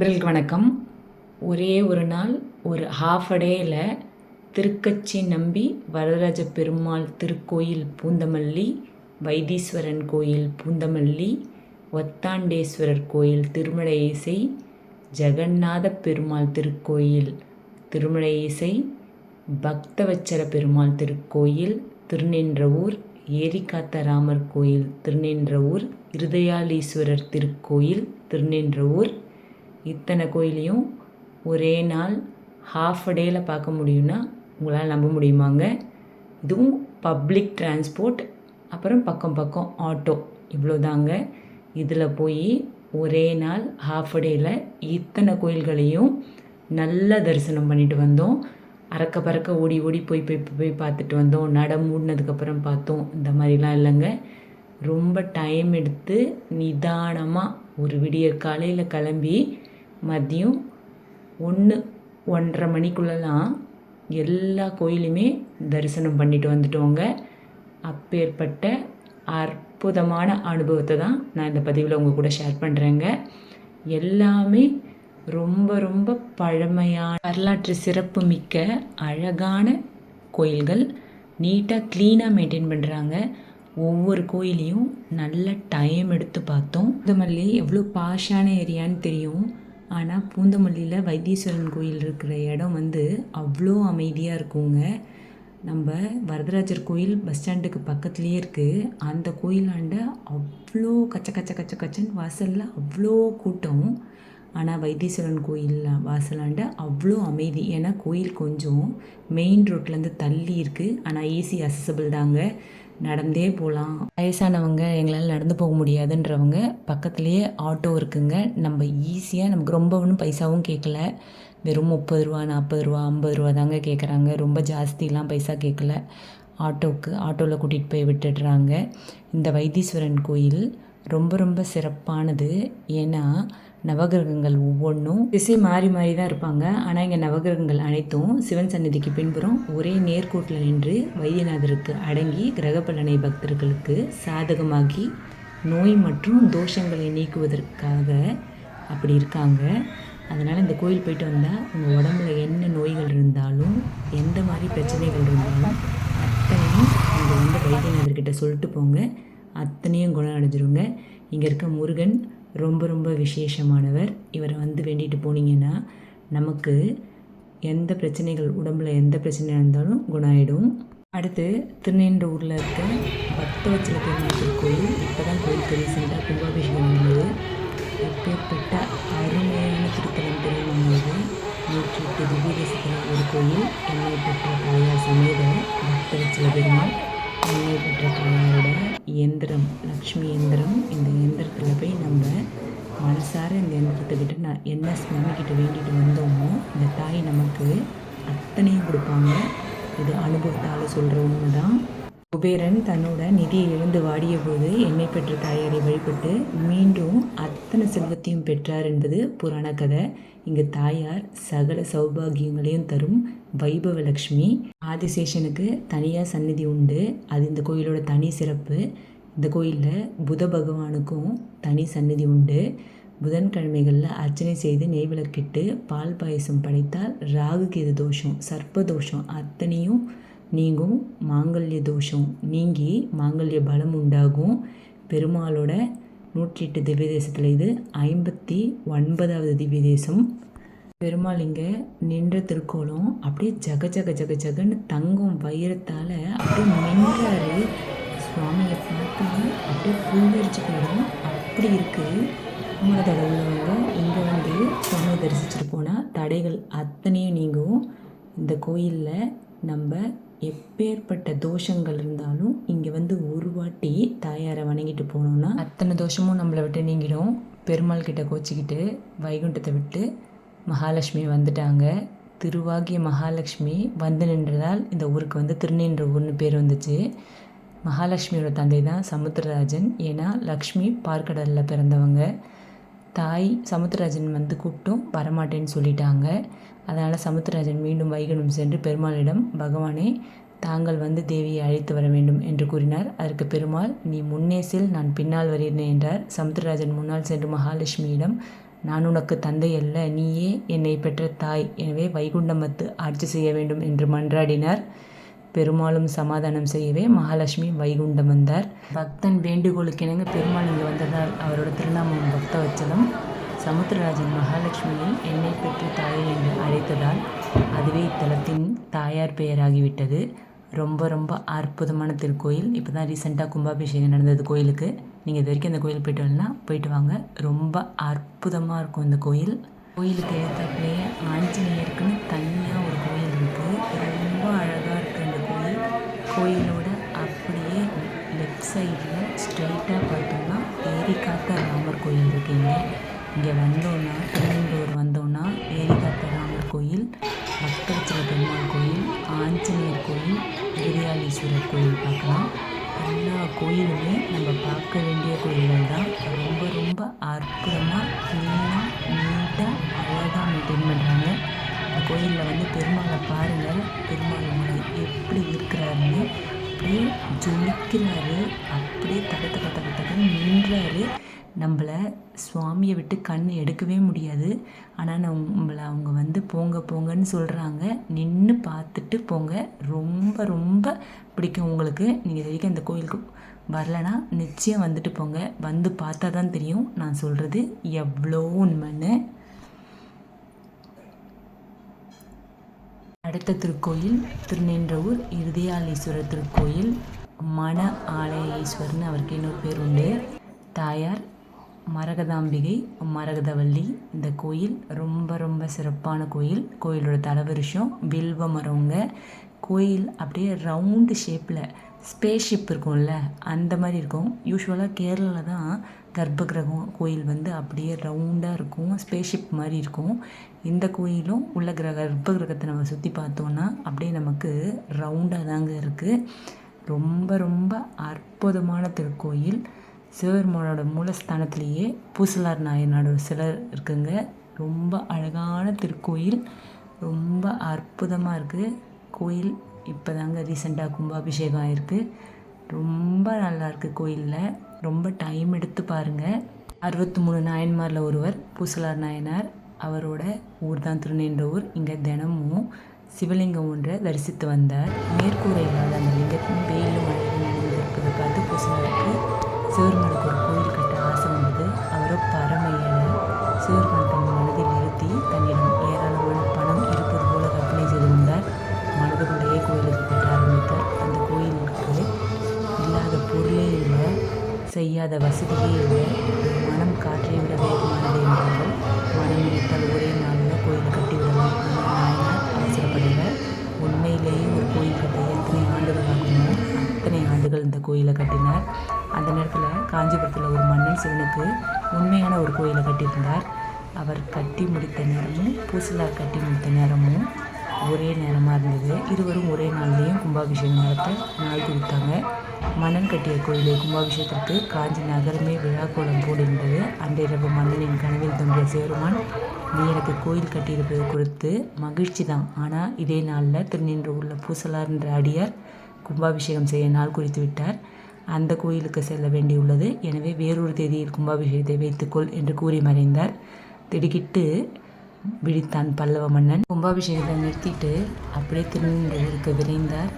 நண்பர்களுக்கு வணக்கம். ஒரே ஒரு நாள் ஒரு ஹாஃப் டேயில் திருக்கச்சி நம்பி வரதராஜ பெருமாள் திருக்கோயில் பூந்தமல்லி வைத்தீஸ்வரன் கோயில் பூந்தமல்லி ஒத்தாண்டேஸ்வரர் கோயில் திருமலை இசை ஜெகநாத பெருமாள் திருக்கோயில் திருமலை இசை பக்தவச்சர பெருமாள் திருக்கோயில் திருநின்றவூர் ஏரிக்காத்த ராமர் கோயில் திருநின்றவூர் இருதயாலீஸ்வரர் திருக்கோயில் திருநின்றவூர் இத்தனை கோயிலையும் ஒரே நாள் ஹாஃப் அ டேயில் பார்க்க முடியும்னா உங்களால் நம்ப முடியுமாங்க? இதுவும் பப்ளிக் டிரான்ஸ்போர்ட் அப்புறம் பக்கம் பக்கம் ஆட்டோ இவ்வளோதாங்க இதில் போய் ஒரே நாள் ஹாஃப் அ டேயில் இத்தனை கோயில்களையும் நல்ல தரிசனம் பண்ணிட்டு வந்தோம். அறக்க பறக்க ஓடி ஓடி போய் போய் போய் பார்த்துட்டு வந்தோம். நட மூடினதுக்கப்புறம் பார்த்தோம். இந்த மாதிரிலாம் இல்லைங்க. ரொம்ப டைம் எடுத்து நிதானமாக ஒரு விடிய காலையில் கிளம்பி மதியம் ஒன்று ஒன்றரை மணிக்குள்ளலாம் எல்லா கோயிலுமே தரிசனம் பண்ணிட்டு வந்துட்டோங்க. அப்பேற்பட்ட அற்புதமான அனுபவத்தை தான் நான் இந்த பதிவில் உங்கள் கூட ஷேர் பண்ணுறேங்க எல்லாமே ரொம்ப ரொம்ப பழமையான வரலாற்று சிறப்பு மிக்க அழகான கோயில்கள். நீட்டாக க்ளீனாக மெயின்டைன் பண்ணுறாங்க ஒவ்வொரு கோயிலையும் நல்ல டைம் எடுத்து பார்த்தோம். மல்லி எவ்வளோ பாஷான ஏரியான்னு தெரியும். ஆனால் பூந்தமல்லியில் வைத்தீஸ்வரன் கோயில் இருக்கிற இடம் வந்து அவ்வளோ அமைதியாக இருக்குங்க. நம்ம வரதராஜர் கோயில் பஸ் ஸ்டாண்டுக்கு பக்கத்துலேயே இருக்குது அந்த கோயிலாண்ட அவ்வளோ கச்ச கச்ச கச்ச கச்சன்னு வாசலில் அவ்வளோ கூட்டம். ஆனால் வைத்தீஸ்வரன் கோயில் வாசலாண்ட அவ்வளோ அமைதி. ஏன்னா கோயில் கொஞ்சம் மெயின் ரோட்லேருந்து தள்ளி இருக்குது ஆனால் ஈஸி அசசபிள் தாங்க. நடந்தே போகலாம் வயசானவங்க எங்களால் நடந்து போக முடியாதுன்றவங்க பக்கத்துலேயே ஆட்டோ இருக்குங்க. நம்ம ஈஸியாக நமக்கு ரொம்ப ஒன்றும் பைசாவும் கேட்கல வெறும் முப்பது ரூபா நாற்பது ரூபா ஐம்பது ரூபா தாங்க கேட்குறாங்க ரொம்ப ஜாஸ்திலாம் பைசா கேட்கல ஆட்டோவுக்கு ஆட்டோவில் கூட்டிகிட்டு போய் விட்டுடுறாங்க. இந்த வைத்தீஸ்வரன் கோயில் ரொம்ப ரொம்ப சிறப்பானது. ஏன்னா நவகிரகங்கள் ஒவ்வொன்றும் திசை மாறி மாறி தான் இருப்பாங்க. ஆனால் இங்கே நவகிரகங்கள் அனைத்தும் சிவன் சந்நிதிக்கு பின்புறம் ஒரே நேர்கோட்டில் நின்று வைத்தியநாதருக்கு அடங்கி கிரக பலனை பக்தர்களுக்கு சாதகமாகி நோய் மற்றும் தோஷங்களை நீக்குவதற்காக அப்படி இருக்காங்க. அதனால் இந்த கோயில் போயிட்டு வந்தால் உங்கள் உடம்புல என்ன நோய்கள் இருந்தாலும் எந்த மாதிரி பிரச்சனைகள் இருந்தாலும் அத்தனையும் இங்கே வந்து வைத்தியநாதர்கிட்ட சொல்லிட்டு போங்க. அத்தனையும் குணம் அடைஞ்சிருங்க. இங்கே இருக்க முருகன் ரொம்ப ரொம்ப விசேஷமானவர். இவரை வந்து வேண்டிட்டு போனீங்கன்னா நமக்கு எந்த பிரச்சனைகள் உடம்புல எந்த பிரச்சனை இருந்தாலும் குணம் ஆகிடும் அடுத்து திருநெண்டூரில் ஊரில் இருக்க பக்தவச்சல பெருமாள் கோயில். இப்போ தான் கோயிலுக்கு ரீசெண்டாக கும்பாபிஷேகம் நடந்தது. எப்பேற்பட்ட அருமையான திருத்தலம் பெருமாள் நூற்றி எட்டு திவ்ய தேசத்தில் ஒரு கோயில். என்னை பெற்ற தாயார் சமேத பக்தவச்சல பெருமாள். என்னை இயந்திரம் லக்ஷ்மி இயந்திரம். இந்த இயந்திரத்தில் போய் நம்ம மனசார இந்த இயந்திரத்துக்கிட்ட நான் என்ன சுவாமிக்கிட்ட வேண்டிட்டு வந்தோமோ இந்த தாய் நமக்கு அத்தனையும் கொடுப்பாங்க. இது அனுபவத்தால் சொல்கிற உண்மை தான் குபேரன் தன்னோட நிதியை இழந்து வாடிய போது என்னை பெற்ற தாயாரை வழிபட்டு மீண்டும் அத்தனை செல்வத்தையும் பெற்றார் என்பது புராண கதை. இங்கு தாயார் சகல சௌபாகியங்களையும் தரும் வைபவலக்ஷ்மி. ஆதிசேஷனுக்கு தனியாக சந்நிதி உண்டு. அது இந்த கோயிலோட தனி சிறப்பு. இந்த கோயிலில் புத பகவானுக்கும் தனி சந்நிதி உண்டு. புதன்கிழமைகளில் அர்ச்சனை செய்து நெய் விளக்கிட்டு பால் பாயசம் படைத்தால் ராகு கேது தோஷம் சர்ப்ப தோஷம் அத்தனையும் நீங்கும் மாங்கல்ய தோஷம். நீங்கி மாங்கல்ய பலம் உண்டாகும். பெருமாளோட நூற்றி எட்டு திவ்ய தேசத்தில் இது ஐம்பத்தி ஒன்பதாவது திவ்ய தேசம் பெருமாள் இங்கே நின்ற திருக்கோலம் அப்படியே ஜக ஜக ஜக ஜகன்னு தங்கும் வைரத்தால் அப்படியே நின்றாரு. சுவாமியை பார்த்தா அப்படியே புல்லரிச்சு போயிடும். அப்படி இருக்குது மூணு தடவை இங்கே வந்து சுவாமியை தரிசிச்சுட்டு போனால் தடைகள் அத்தனையும் நீங்கும். இந்த கோயிலில் நம்ம எப்பேற்பட்ட தோஷங்கள் இருந்தாலும் இங்கே வந்து ஒரு வாட்டி தாயாரை வணங்கிட்டு போனோம்னா அத்தனை தோஷமும் நம்மளை விட்டு நீங்கிடும். பெருமாள் கிட்ட கோச்சிக்கிட்டு வைகுண்டத்தை விட்டு மகாலட்சுமி வந்துட்டாங்க. திருவாகிய மகாலட்சுமி வந்து நின்றதால் இந்த ஊருக்கு வந்து திருநின்ற ஊர்னு பேர் வந்துச்சு. மகாலட்சுமியோட தந்தை தான் சமுத்திரராஜன். ஏன்னா லக்ஷ்மி பார்க்கடலில் பிறந்தவங்க. தாய் சமுத்திரராஜன் வந்து கூப்பிட்டும் வரமாட்டேன்னு சொல்லிட்டாங்க. அதனால் சமுத்திரராஜன் மீண்டும் வைகுண்டம் சென்று பெருமாளிடம் பகவானே தாங்கள் வந்து தேவியை அழைத்து வர வேண்டும் என்று கூறினார். அதற்கு பெருமாள் நீ முன்னே செல் நான் பின்னால் வருகிறேன் என்றார். சமுத்திரராஜன் முன்னால் சென்று மகாலட்சுமியிடம் நான் உனக்கு தந்தை அல்ல நீயே என்னை பெற்ற தாய். எனவே வைகுண்டமத்து ஆட்சி செய்ய வேண்டும் என்று மன்றாடினார். பெருமாளும் சமாதானம் செய்யவே மகாலட்சுமி வைகுண்டம் வந்தார். பக்தன் வேண்டுகோளுக்கிணங்க பெருமாள் இங்கே வந்ததால் அவரோட திருநாமம் பக்தவச்சலம் சமுத்திரராஜன் மகாலட்சுமியை என்னை பெற்ற தாயை என்று அழைத்ததால் அதுவே இத்தலத்தின் தாயார் பெயராகிவிட்டது. ரொம்ப ரொம்ப அற்புதமான திருக்கோயில். இப்போ தான் ரீசெண்டாக கும்பாபிஷேகம் நடந்தது கோயிலுக்கு. நீங்கள் இது வரைக்கும் அந்த கோயில் போயிட்டு வரலனா போயிட்டு வாங்க. ரொம்ப அற்புதமாக இருக்கும் இந்த கோயில். கோயிலுக்கு எழுத்தாப்புலேயே ஆஞ்சநேயருக்குன்னு தனியாக ஒரு கோயில் இருக்குது ரொம்ப அழகாக இருக்குது அந்த கோயில். கோயிலோட அப்படியே லெஃப்ட் சைடில் ஸ்ட்ரைட்டாக பார்த்தோம்னா ஏரிக்காத்த ராமர் கோயில் இருக்குங்க இங்கே வந்தோன்னா திருநெல்வேலூர் வந்தோன்னா ஏரிக்காத்த கோயில் பக்தவச்சல பெருமாள் கோயில் ஆஞ்சநேயர் கோயில் கிரியாலீஸ்வரர் கோயில் பார்க்கலாம். எல்லா கோயிலுமே நம்ம பார்க்க வேண்டிய கோயில்கள் தான். ரொம்ப ரொம்ப அற்புதமாக க்ளீனாக நீட்டாக அழகாக மெயின்டைன் பண்ணுறாங்க இந்த கோயிலில் வந்து பெருமாளை பாருங்கள். பெருமாள் எப்படி இருக்கிறாருன்னு அப்படியே ஜொலிக்கிறாரு. அப்படியே தக தக தக தகன்னு நின்றாரு. நம்மள சுவாமியை விட்டு கண் எடுக்கவே முடியாது. ஆனால் நம்மளை அவங்க வந்து போங்க போங்கன்னு சொல்கிறாங்க நின்று பார்த்துட்டு போங்க. ரொம்ப ரொம்ப பிடிக்கும் உங்களுக்கு. நீங்கள் இது வரைக்கும் இந்த கோயிலுக்கு வரலனா நிச்சயம் வந்துட்டு போங்க. வந்து பார்த்தா தான் தெரியும் நான் சொல்கிறது எவ்வளோ உண்மைன்னு. அடுத்த திருக்கோயில் திருநின்றவூர் இருதயாலீஸ்வரர் திருக்கோயில் மன ஆலயேஸ்வரர்னு அவருக்கு இன்னொரு பேர் உண்டு. தாயார் மரகதாம்பிகை மரகதவள்ளி இந்த கோயில் ரொம்ப ரொம்ப சிறப்பான கோயில். கோயிலோட தலவருஷம் வில்வ மரங்க கோயில் அப்படியே ரவுண்டு ஷேப்பில் ஸ்பேஸ்ஷிப் இருக்கும்ல அந்த மாதிரி இருக்கும். யூஸ்வலாக கேரளாவில் தான் கர்ப்ப கிரகம் கோயில் வந்து அப்படியே ரவுண்டாக இருக்கும். ஸ்பேஸ்ஷிப் மாதிரி இருக்கும். இந்த கோயிலும் உள்ள கிரக கர்ப்ப கிரகத்தை நம்ம சுற்றி பார்த்தோன்னா அப்படியே நமக்கு ரவுண்டாக தாங்க இருக்குது ரொம்ப ரொம்ப அற்புதமான திருக்கோயில். சிவபெருமானோட மூலஸ்தானத்திலேயே பூசலார் நாயனாரோட சிலர் இருக்குங்க. ரொம்ப அழகான திருக்கோயில். ரொம்ப அற்புதமாக இருக்குது கோயில் இப்போ தாங்க ரீசெண்டாக கும்பாபிஷேகம் ஆயிருக்கு ரொம்ப நல்லாயிருக்கு கோயிலில். ரொம்ப டைம் எடுத்து பாருங்கள் அறுபத்தி மூணு நாயன்மாரில் ஒருவர் பூசலார் நாயனார் அவரோட ஊர் தான் திருநென்ற ஊர். இங்கே தினமும் சிவலிங்கம் ஒன்றை தரிசித்து வந்தார். மேற்கூரை இல்லாத அந்த லிங்கத்தின் வெயிலும் மழையும் நடந்திருப்பதை பார்த்து பூசலாருக்கு சிவருமனுக்கு ஒரு இல்லாத வசதியே இல்லை. மனம் காற்றை விட வேகமானது என்றார்கள் மனம் நினைத்தால் ஒரே நாளில் கோயில் கட்டிவிடலாம். ஆனால் நாயனார் அவசரப்படல உண்மையிலேயே ஒரு கோயில் கட்ட எத்தனை ஆண்டுகள் ஆகுமோ அத்தனை ஆண்டுகள் இந்த கோயிலை கட்டினார். அந்த நேரத்தில் காஞ்சிபுரத்தில் ஒரு மன்னன் சிவனுக்கு உண்மையான ஒரு கோயிலை கட்டியிருந்தார். அவர் கட்டி முடித்த நேரமும் பூசலார் கட்டி முடித்த நேரமும் ஒரே நேரமாக இருந்தது. இருவரும் ஒரே நாள்லேயும் கும்பாபிஷேகம் நடத்த நாள் கொடுத்தாங்க மன்னன் கட்டிய கோயிலை கும்பாபிஷேகத்திற்கு காஞ்சி நகரமே விழா கோலம் போடுகின்றது. அன்றிரவு மன்னனின் கனவில் தோன்றிய சேருமான் நீ எனக்கு கோயில் கட்டியிருப்பது குறித்து மகிழ்ச்சி தான். ஆனால் இதே நாளில் திருநின்று உள்ள பூசலார் என்ற அடியார் கும்பாபிஷேகம் செய்ய நாள் குறித்து விட்டார். அந்த கோயிலுக்கு செல்ல வேண்டியுள்ளது. எனவே வேறொரு தேதியில் கும்பாபிஷேகத்தை வைத்துக்கொள் என்று கூறி மறைந்தார். திடுக்கிட்டு விழித்தான் பல்லவ மன்னன். கும்பாபிஷேகத்தை நிறுத்திட்டு அப்படியே திருநெல்வேலிக்கு விரைந்தார்.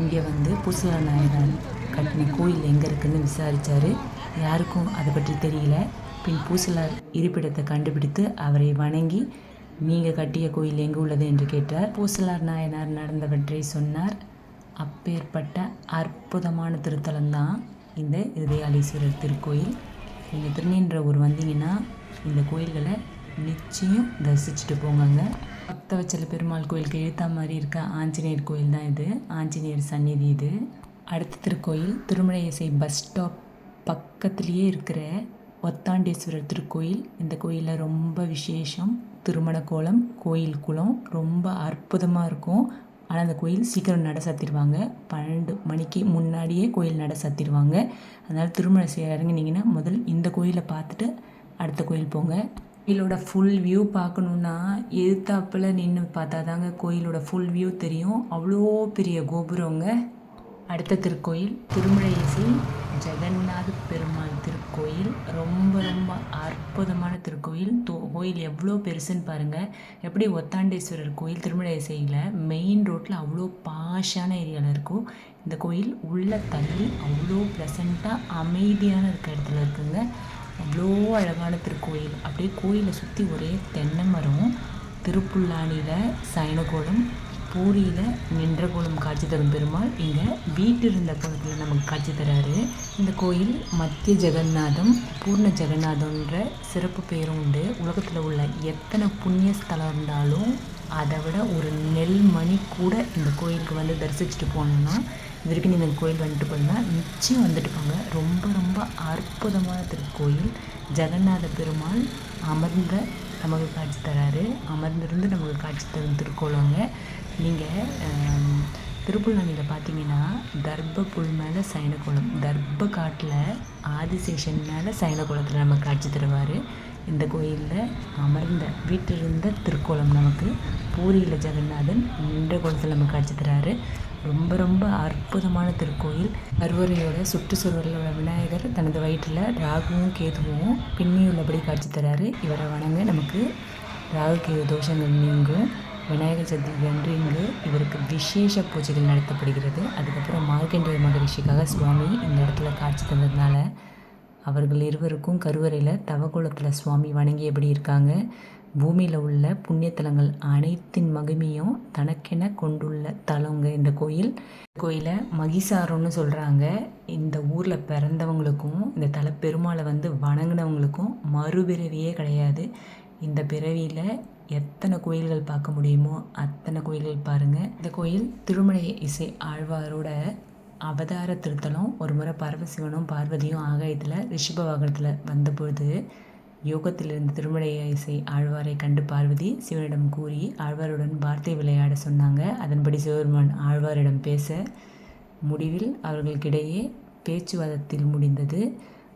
இங்கே வந்து பூசல நாயகன் கட்டின கோயில் எங்கே இருக்குன்னு விசாரித்தார் யாருக்கும் அதை பற்றி தெரியல. பின் பூசலார் இருப்பிடத்தை கண்டுபிடித்து அவரை வணங்கி நீங்கள் கட்டிய கோயில் எங்கே உள்ளது? என்று கேட்டார். பூசலார் நாயனார் நடந்தவற்றை சொன்னார். அப்பேற்பட்ட அற்புதமான திருத்தலம் தான் இந்த இருதயாலீஸ்வரர் திருக்கோயில். நீங்கள் திருநின்ற ஊர் வந்தீங்கன்னா இந்த கோயில்களை நிச்சயம் தரிசிச்சுட்டு போங்க பக்தவச்சல பெருமாள் கோயிலுக்கு எழுத்தா மாதிரி இருக்க ஆஞ்சநேயர் கோயில் தான் இது. ஆஞ்சநேயர் சந்நிதி இது. அடுத்த திருக்கோயில் திருமலையசை பஸ் ஸ்டாப் பக்கத்துலேயே இருக்கிற ஒத்தாண்டேஸ்வரர் திருக்கோயில். இந்த கோயிலில் ரொம்ப விசேஷம். திருமண கோலம் கோயில் குளம் ரொம்ப அற்புதமாக இருக்கும். ஆனால் அந்த கோயில் சீக்கிரம் நட சாத்திடுவாங்க பன்னெண்டு மணிக்கு முன்னாடியே கோயில் நட சாத்திடுவாங்க அதனால் திருமணம் செய்ய இறங்கினீங்கன்னா முதல் இந்த கோயிலை பார்த்துட்டு அடுத்த கோயில் போங்க. கோயிலோட ஃபுல் வியூ பார்க்கணுன்னா எதிர்த்தாப்பில் நின்று பார்த்தா தாங்க கோயிலோட ஃபுல் வியூ தெரியும். அவ்வளோ பெரிய கோபுரங்க. அடுத்த திருக்கோயில் திருமலை இசை ஜெகநாத பெருமாள் திருக்கோயில். ரொம்ப ரொம்ப அற்புதமான திருக்கோயில். தோ கோயில் எவ்வளோ பெருசுன்னு பாருங்கள் எப்படி ஒத்தாண்டேஸ்வரர் கோயில் திருமலை இசையில் மெயின் ரோட்டில் அவ்வளோ பாஷான ஏரியாவில் இருக்கும். இந்த கோயில் உள்ள தள்ளி அவ்வளோ ப்ளசண்ட்டாக அமைதியான இருக்க இடத்துல இருக்குங்க. அவ்வளோ அழகான திருக்கோயில். அப்படியே கோயிலை சுற்றி ஒரே தென்னை மரம் திருப்புல்லானியில் சைனகோலம் பூரியில் நின்ற கோலம் காட்சி தரும் பெருமாள் இங்கே வீட்டில் இருந்த கோலத்தில் நமக்கு காட்சி தராரு. இந்த கோயில் மத்திய ஜெகநாதம் பூர்ண ஜெகநாதம்ன்ற சிறப்பு பெயரும் உண்டு. உலகத்தில் உள்ள எத்தனை புண்ணிய ஸ்தலம் இருந்தாலும் அதை விட ஒரு நெல் மணி கூட இந்த கோயிலுக்கு வந்து தரிசிச்சுட்டு போனோம்னா இது வரைக்கும் நீங்கள் கோயில் வந்துட்டு போனால் நிச்சயம் வந்துட்டு போங்க. ரொம்ப ரொம்ப அற்புதமான திருக்கோயில். ஜெகநாத பெருமாள் அமர்ந்த நமக்கு காட்சி தராரு. அமர்ந்திருந்து நமக்கு காட்சி தரும் திருக்கோலங்க. நீங்கள் திருப்புல்லானியில் பார்த்தீங்கன்னா தர்ப புல் மேலே சைனகுளம் தர்ப காட்டில் ஆதிசேஷன் மேலே சைனகுளத்தில் நம்ம காட்சி தருவார். இந்த கோயிலில் அமர்ந்த வீட்டிலிருந்த திருக்கோலம் நமக்கு பூரியில் ஜெகநாதன் நின்ற கோலத்தில் நமக்கு காட்சி தராரு. ரொம்ப ரொம்ப அற்புதமான திருக்கோயில். கருவறையோட சுற்றுச்சூழலில் உள்ள விநாயகர் தனது வயிற்றில் ராகுவும் கேதுவும் பின்னி உள்ளபடி காட்சி தராரு. இவரை வணங்க நமக்கு ராகு கேது தோஷங்கள் நீங்கும். விநாயகர் சதுர்த்தி அன்று இங்கு இவருக்கு விசேஷ பூஜைகள் நடத்தப்படுகிறது. அதுக்கப்புறம் மார்க்கண்டேய மகரிஷிக்காக சுவாமி இந்த இடத்துல காட்சி தந்ததுனால அவர்கள் இருவருக்கும் கருவறையில் தவக்குளத்தில் சுவாமி வணங்கியபடி இருக்காங்க. பூமியில் உள்ள புண்ணியத்தலங்கள் அனைத்தின் மகிமையும் தனக்கென கொண்டுள்ள தலங்க இந்த கோயில். கோயிலை மகிசாரம்னு சொல்கிறாங்க இந்த ஊரில் பிறந்தவங்களுக்கும் இந்த தலப்பெருமாளை வந்து வணங்கினவங்களுக்கும் மறுபிறவியே கிடையாது. இந்த பிறவியில் எத்தனை கோயில்கள் பார்க்க முடியுமோ அத்தனை கோயில்கள் பாருங்கள் இந்த கோயில் திருமலை இசை ஆழ்வாரோட அவதார திருத்தலம். ஒரு முறை பரமசிவனும் பார்வதியும் ஆகாயத்தில் ரிஷப வாகனத்தில் வந்தபொழுது யோகத்திலிருந்து திருமலை இசை ஆழ்வாரை கண்டு பார்வதி சிவனிடம் கூறி ஆழ்வாருடன் வார்த்தை விளையாட சொன்னாங்க. அதன்படி சிவபெருமான் ஆழ்வாரிடம் பேச முடிவில் அவர்களுக்கிடையே பேச்சுவாதத்தில் முடிந்தது.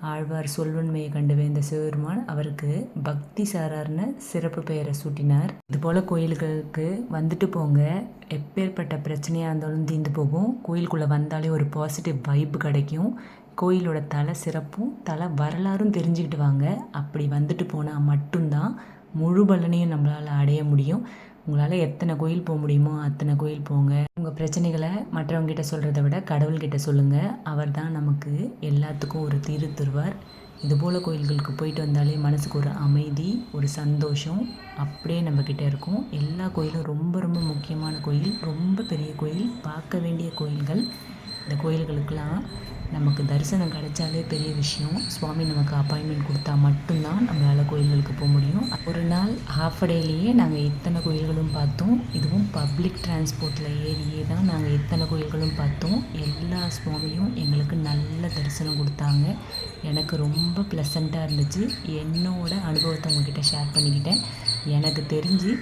ஆழ்வார் சொல்வன்மையை கண்டு வேந்த சிவபெருமான் அவருக்கு பக்தி சாரார்னு சிறப்பு பெயரை சூட்டினார். இதுபோல் கோயில்களுக்கு வந்துட்டு போங்க. எப்பேற்பட்ட பிரச்சனையாக இருந்தாலும் தீர்ந்து போகும். கோயிலுக்குள்ளே வந்தாலே ஒரு பாசிட்டிவ் வைப் கிடைக்கும். கோயிலோட தலை சிறப்பும் தலை வரலாறும் தெரிஞ்சுக்கிட்டு வாங்க. அப்படி வந்துட்டு போனால் மட்டும்தான் முழு பலனையும் நம்மளால் அடைய முடியும். உங்களால் எத்தனை கோயில் போக முடியுமோ அத்தனை கோயில் போங்க. உங்கள் பிரச்சனைகளை மற்றவங்ககிட்ட சொல்கிறத விட கடவுள்கிட்ட சொல்லுங்கள் அவர் தான் நமக்கு எல்லாத்துக்கும் ஒரு தீர்வு தருவார். இதுபோல் கோயில்களுக்கு போயிட்டு வந்தாலே மனசுக்கு ஒரு அமைதி ஒரு சந்தோஷம் அப்படியே நம்மக்கிட்ட இருக்கும். எல்லா கோயிலும் ரொம்ப ரொம்ப முக்கியமான கோயில் ரொம்ப பெரிய கோயில். பார்க்க வேண்டிய கோயில்கள் இந்த கோயில்களுக்கெல்லாம் நமக்கு தரிசனம் கிடைச்சாலே பெரிய விஷயம். சுவாமி நமக்கு அப்பாயின்மெண்ட் கொடுத்தா மட்டும்தான் நம்மளால் கோயில்களுக்கு போக முடியும். ஒரு நாள் ஹாஃப் டேலேயே நாங்கள் இத்தனை கோயில்களும் பார்த்தோம். இதுவும் பப்ளிக் டிரான்ஸ்போர்ட்டில் ஏறியே தான் நாங்கள் இத்தனை கோயில்களும் பார்த்தோம். எல்லா சுவாமியும் எங்களுக்கு நல்ல தரிசனம் கொடுத்தாங்க. எனக்கு ரொம்ப ப்ளசண்ட்டாக இருந்துச்சு. என்னோட அனுபவத்தை உங்ககிட்ட ஷேர் பண்ணிக்கிட்டேன். எனக்கு தெரிஞ்சு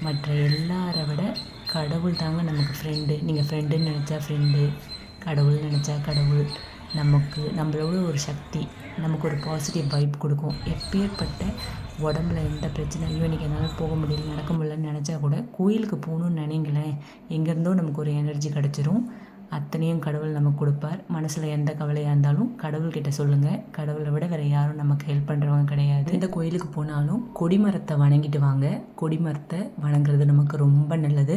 மற்ற எல்லாரை விட கடவுள் தாங்க நமக்கு ஃப்ரெண்டு நீங்கள் ஃப்ரெண்டுன்னு நினச்சா ஃப்ரெண்டு கடவுள்னு நினச்சா கடவுள். நமக்கு நம்மளோட ஒரு சக்தி நமக்கு ஒரு பாசிட்டிவ் வைப் கொடுக்கும். எப்பேற்பட்ட உடம்புல எந்த பிரச்சனையும் இன்றைக்கி என்னால் போக முடியல நடக்க முடியலன்னு நினச்சா கூட கோயிலுக்கு போகணுன்னு நினைங்களேன். எங்கேருந்தோ நமக்கு ஒரு எனர்ஜி கிடச்சிரும். அத்தனையும் கடவுள் நமக்கு கொடுப்பார். மனசில் எந்த கவலையாக இருந்தாலும் கடவுள்கிட்ட சொல்லுங்கள் கடவுளை விட வேறு யாரும் நமக்கு ஹெல்ப் பண்ணுறவங்க கிடையாது. எந்த கோயிலுக்கு போனாலும் கொடிமரத்தை வணங்கிட்டு வாங்க. கொடிமரத்தை வணங்குறது நமக்கு ரொம்ப நல்லது.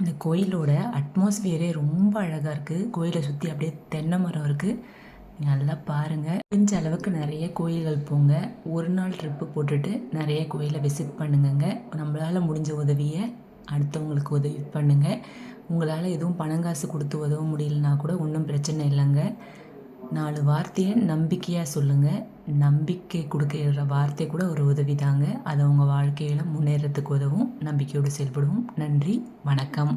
இந்த கோயிலோட அட்மாஸ்பியரே ரொம்ப அழகாக இருக்குது கோயிலை சுற்றி அப்படியே தென்னை மரம் இருக்குது நல்லா பாருங்கள் முடிஞ்ச அளவுக்கு நிறைய கோயில்கள் போங்க. ஒரு நாள் ட்ரிப்பு போட்டுட்டு நிறைய கோயிலை விசிட் பண்ணுங்கங்க. நம்மளால் முடிஞ்ச உதவியை அடுத்தவங்களுக்கு உதவி பண்ணுங்கள் உங்களால் எதுவும் பணங்காசு கொடுத்து உதவ முடியலனா கூட ஒன்றும் பிரச்சனை இல்லைங்க. நாலு வார்த்தையை நம்பிக்கையாக சொல்லுங்கள் நம்பிக்கை கொடுக்கிற வார்த்தை கூட ஒரு உதவி தாங்க அது உங்கள் வாழ்க்கையில் முன்னேறத்துக்கு உதவும். நம்பிக்கையோடு செயல்படுவோம். நன்றி. வணக்கம்.